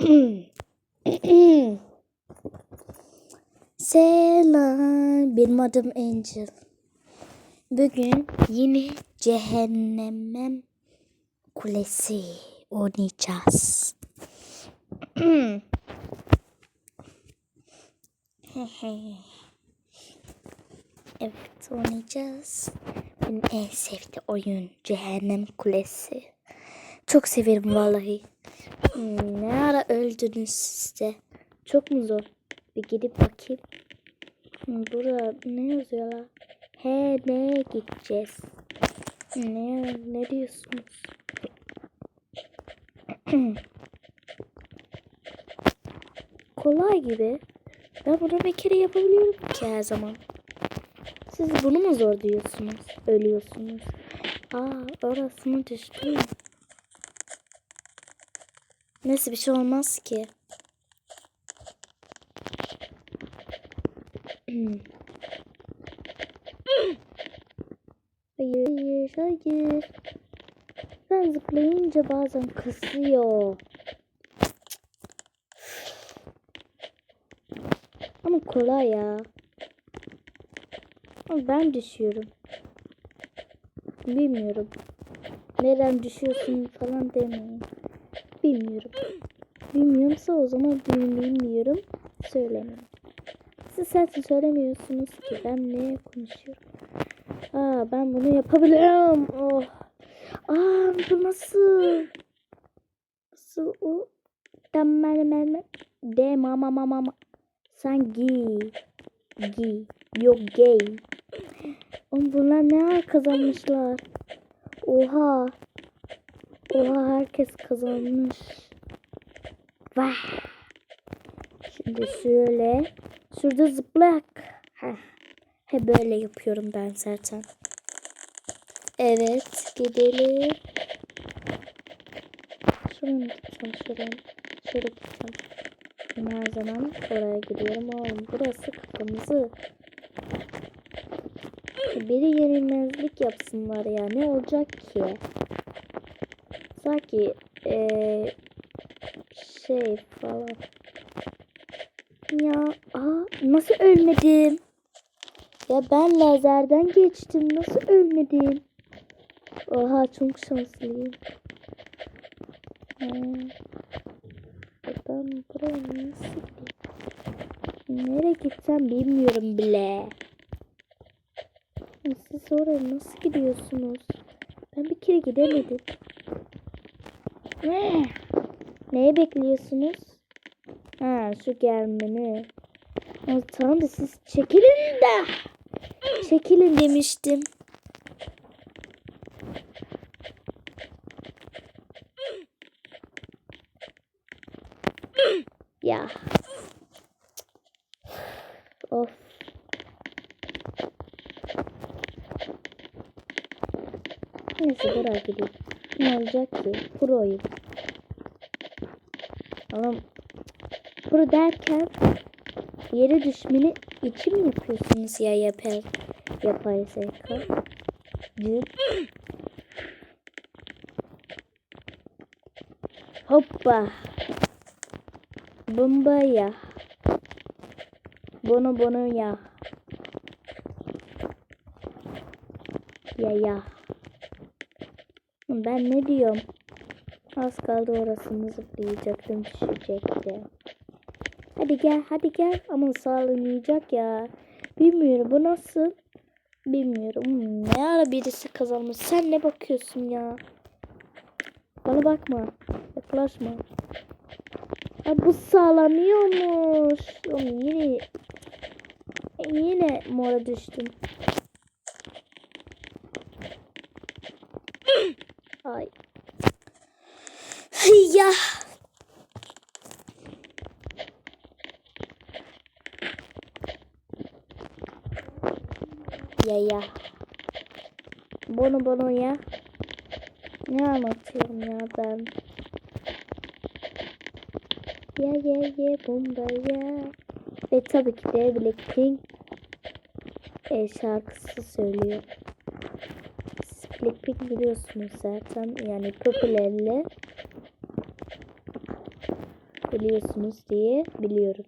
Selam, benim adım Angel. Bugün yine Cehennemem Kulesi oynayacağız. evet, oynayacağız. Benim en sevdiğim oyun Cehennem Kulesi. Çok severim vallahi. Ne ara öldünüz siz de? Çok mu zor? Bir gidip bakayım. Burada ne yazıyor la? He ne gideceğiz? Ne ne diyorsunuz? Kolay gibi. Ben bunu bir kere yapabiliyorum ki her zaman. Siz bunu mu zor diyorsunuz? Ölüyorsunuz. Aa orası mı Neyse bir şey olmaz ki. Hayır, hayır. Ben zıplayınca bazen kısıyor. Ama kolay ya. Ama ben düşüyorum. Bilmiyorum. Nereden düşüyorsun falan demeyin. Bilmiyorum. Bilmiyorsa o zaman bilmiyorum. Söylemeyin. Siz zaten söylemiyorsunuz ki ben ne konuşuyorum. Aa ben bunu yapabilirim. Oh. Aa bu nasıl? Nasıl o? Tamam de mama mama mama. Sen giy. Giy. Yok gay. Oğlum bunlar ne kazanmışlar? Oha. Oha herkes kazanmış. Vah. Şimdi şöyle. Şurada zıplak. Heh. He böyle yapıyorum ben zaten. Evet gidelim. Mı gideceğim şuraya? Şöyle gideceğim. Ben her zaman oraya gidiyorum. Oğlum burası kırmızı. Biri yenilmezlik yapsınlar ya. Ne olacak ki? Sanki eee şey falan. Ya aa, nasıl ölmedim? Ya ben lazerden geçtim. Nasıl ölmedim? Oha çok şanslıyım. Ben buraya nasıl Nereye gitsem bilmiyorum bile. Siz oraya nasıl gidiyorsunuz? Ben bir kere gidemedim. Ne? Neyi bekliyorsunuz? Ha şu gelmeni. Tamam da siz çekilin de. Çekilin demiştim. Ya. Of. Neyse buraya gideyim. Ne olacak ki? Pro'yum. Ama pro derken yere düşmeni için mi yapıyorsunuz ya yapay yapay zeka? Hoppa. Bomba ya. Bunu bunu ya. Ya ya. Ben ne diyorum? Az kaldı orasını zıplayacaktım düşecekti. Hadi gel hadi gel ama sağlanacak ya. Bilmiyorum bu nasıl? Bilmiyorum. Hmm, Ne ara birisi kazanmış. Sen ne bakıyorsun ya? Bana bakma. Yaklaşma. Ya bu sağlanıyormuş. Oğlum yine yine mora düştüm. Ay. Ay ya. Ya ya. Bunu bunu ya. Ne anlatıyorum ya ben? Ya ya ya bomba ya. Ve tabii ki de Blackpink e, şarkısı söylüyor. Blackpink biliyorsunuz zaten yani popülerli. biliyorsunuz diye biliyorum.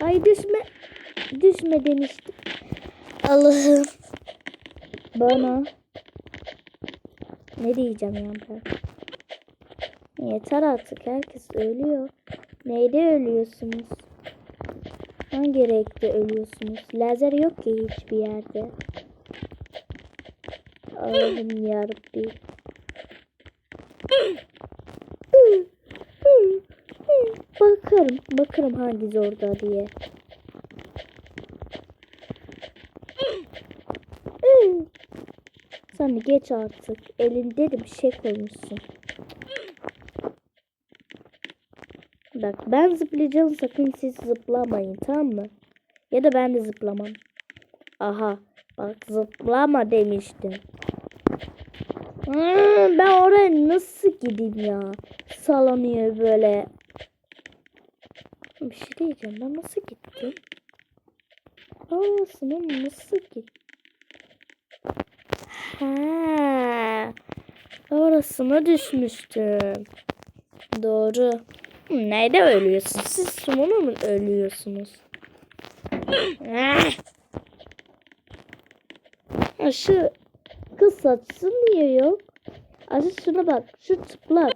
Ay düşme. Düşme demiştim. Allah'ım. Bana. Ne diyeceğim ya ben? Yeter artık. Herkes ölüyor. Neyde ölüyorsunuz? Hangi renkte ölüyorsunuz? Lazer yok ki hiçbir yerde. Allah'ım yarabbim. Bakarım. Bakarım hangisi orada diye. De geç artık. Elinde de bir şey koymuşsun. Bak ben zıplayacağım sakın siz zıplamayın tamam mı? Ya da ben de zıplamam. Aha bak zıplama demiştim. Hmm, ben oraya nasıl gideyim ya? Sallanıyor böyle. Bir şey diyeceğim ben nasıl gittim? Orasına nasıl gittim? Ha, orasına düşmüştüm. Doğru. Nerede ölüyorsunuz? Siz sumuna mı ölüyorsunuz? Ah! Şu kız saçsı niye yok? Aziz şuna bak. Şu çıplak.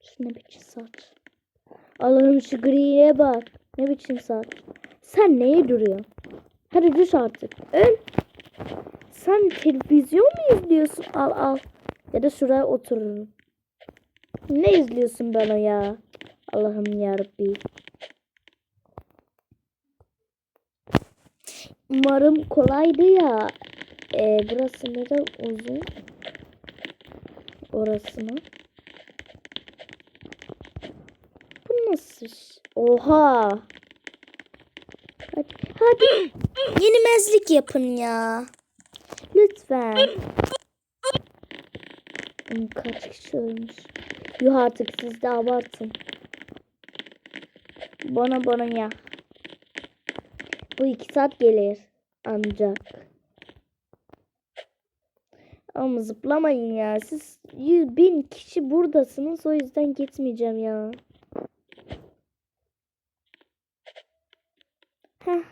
Şu ne biçim saç? Allah'ım şu griye bak. Ne biçim saç? Sen neye duruyorsun? Hadi düş artık. Öl. Sen televizyon mu izliyorsun? Al al. Ya da şuraya otururum. Ne izliyorsun bana ya? Allah'ım yarabbi. Umarım kolaydı ya. Ee, burası neden uzun? Orasını. Bu nasıl? Oha. Hadi, hadi. Yenilmezlik yapın ya. Lütfen. Kaç kişi ölmüş? Yuh artık siz de abartın. Bana bana ya. Bu iki saat gelir. Ancak. Ama zıplamayın ya. Siz yüz bin kişi buradasınız. O yüzden gitmeyeceğim ya. Heh.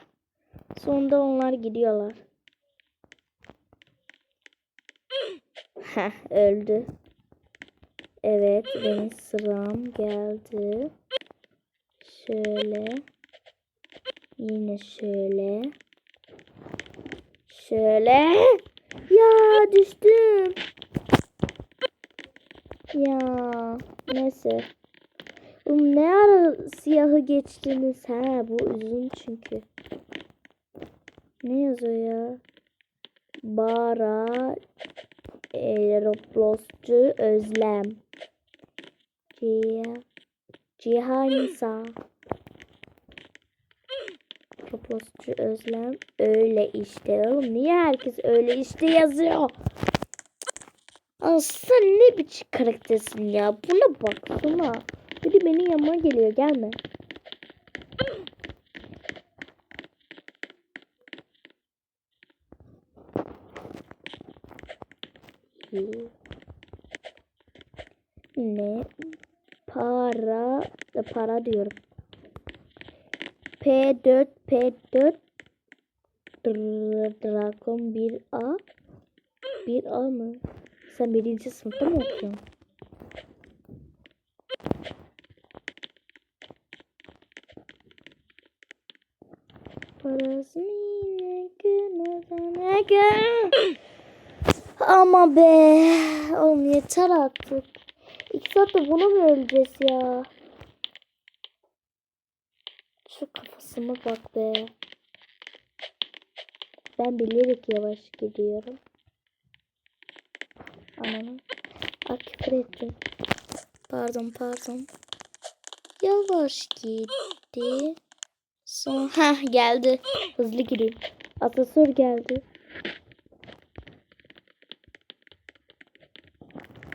Sonunda onlar gidiyorlar. Heh öldü. Evet benim sıram geldi. Şöyle. Yine şöyle. Şöyle. Ya düştüm. Ya neyse. Oğlum ne ara siyahı geçtiniz? Ha bu uzun çünkü. Ne yazıyor ya? Bara Aeroplosçu Özlem. Ciha Cihansa. Aeroplosçu Özlem. Öyle işte. Oğlum niye herkes öyle işte yazıyor? Aa, sen ne biçim karaktersin ya? Buna baksana. Biri benim yanıma geliyor. Gelme. Ne? Para para diyorum. P4 P4 Dr- Dragon 1A 1A mı? Sen birinci sınıfta mı okuyorsun? Parasını ne gün Ama be. Oğlum yeter artık. İki saatte bunu mu öleceğiz ya? Şu kafasına bak be. Ben bilerek yavaş gidiyorum. Ananı. Bak küfür ettim. Pardon pardon. Yavaş gitti. Son ha geldi. Hızlı gireyim. Atasör geldi.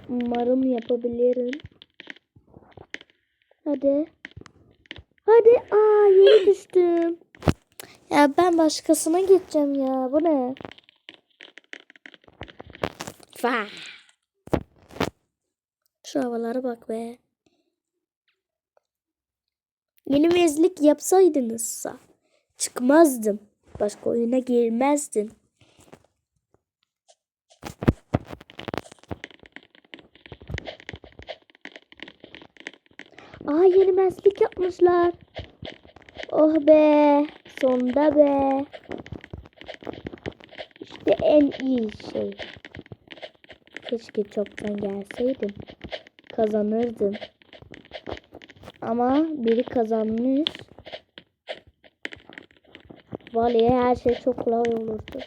Umarım yapabilirim. Hadi. Hadi. Aa yeni düştüm. Ya ben başkasına gideceğim ya. Bu ne? Fa. Şu havalara bak be. Yeni mezlik yapsaydınızsa çıkmazdım. Başka oyuna girmezdim. Aa yeni mezlik yapmışlar. Oh be. Sonunda be. İşte en iyi şey. Keşke çoktan gelseydim. Kazanırdım. Ama biri kazanmış. Valiye her şey çok kolay olurdu.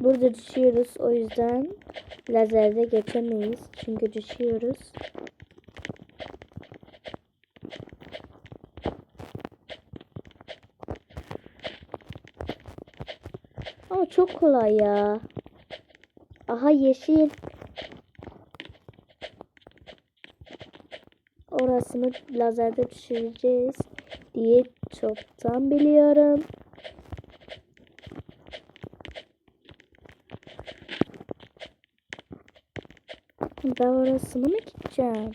Burada düşüyoruz. O yüzden lazerde geçemeyiz. Çünkü düşüyoruz. Ama çok kolay ya. Aha yeşil. Orasını lazerde düşüreceğiz diye çoktan biliyorum. Ben orasını mı gideceğim?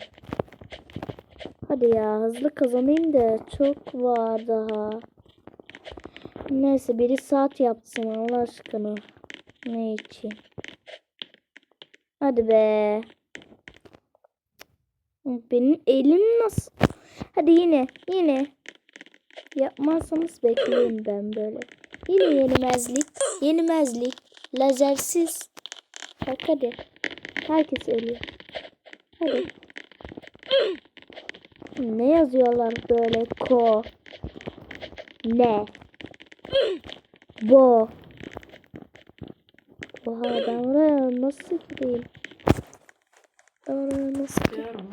Hadi ya hızlı kazanayım da çok var daha. Neyse biri saat yapsın Allah aşkına. Ne için? Hadi be. Benim elim nasıl? Hadi yine yine. Yapmazsanız bekleyin ben böyle. Yine yenilmezlik. Yenilmezlik. Lazersiz. Bak hadi. Herkes ölüyor. Hadi. Ne yazıyorlar böyle ko? Ne? Bo. Oha ben oraya nasıl gideyim? Ben oraya nasıl gideyim?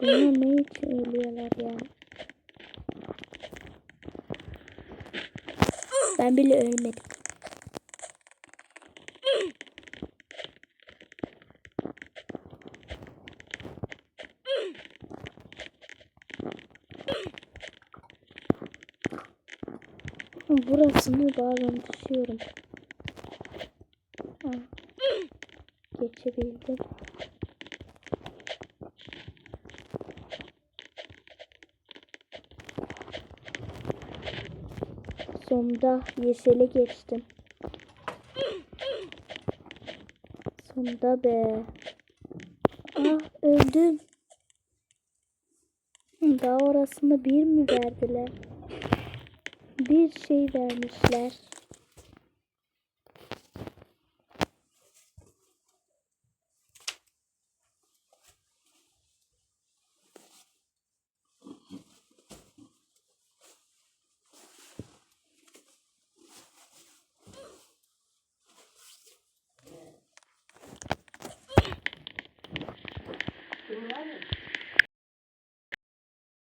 Bunlar ne için ölüyorlar ya? Ben bile ölmedim. Burasını bazen düşüyorum. Geçebildim. Sonunda yeşile geçtim. Sonunda be. Ah öldüm. Daha orasını bir mi verdiler? Bir şey vermişler.